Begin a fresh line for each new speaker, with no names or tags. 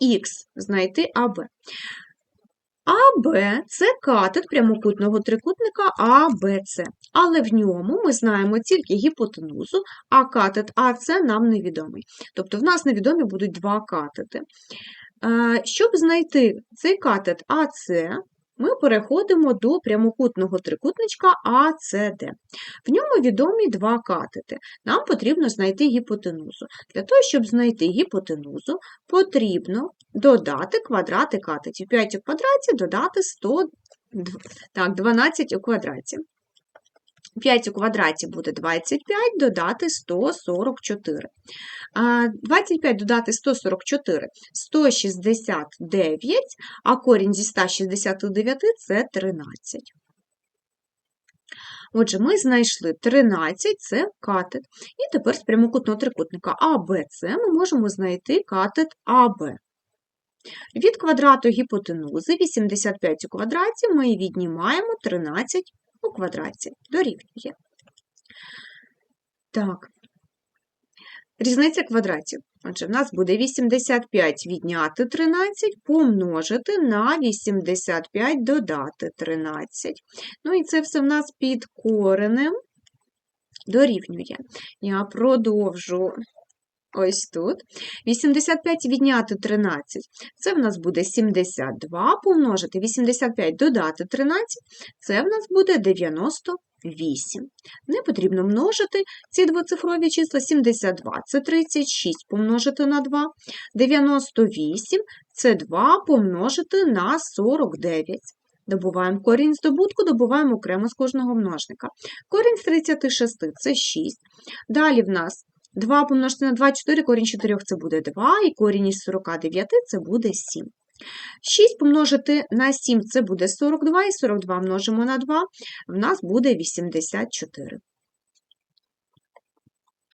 х, знайти АБ. АБ це катет прямокутного трикутника АБЦ. Але в ньому ми знаємо тільки гіпотенузу, а катет АЦ нам невідомий. Тобто в нас невідомі будуть два катети. Е, Щоб знайти цей катет АЦ, ми переходимо до прямокутного трикутничка АЦД. В ньому відомі два катети. Нам потрібно знайти гіпотенузу. Для того, щоб знайти гіпотенузу, потрібно додати квадрати катетів. 5 у квадраті додати 100, так, 12 у квадраті. 5 у квадраті буде 25, додати 144. 25 додати 144 – 169, а корінь зі 169 – це 13. Отже, ми знайшли 13 – це катет. І тепер з прямокутного трикутника АБЦ ми можемо знайти катет АБ. Від квадрату гіпотенузи 85 у квадраті ми віднімаємо 13 у квадраті. Дорівнює. Так. Різниця квадратів. Отже, в нас буде 85 відняти 13, помножити на 85 додати 13. Ну і це все в нас під коренем дорівнює. Я продовжу ось тут. 85 відняти 13. Це в нас буде 72, помножити 85 додати 13, це в нас буде 98. Не потрібно множити ці двоцифрові числа 72, це 36 помножити на 2, 98 це 2 помножити на 49. Добуваємо корінь здобутку, добуваємо окремо з кожного множника. Корінь з 36 це 6. Далі в нас 2 помножити на 2, 4, корінь 4 це буде 2, і корінь із 49 це буде 7. 6 помножити на 7 це буде 42, і 42 множимо на 2, в нас буде 84.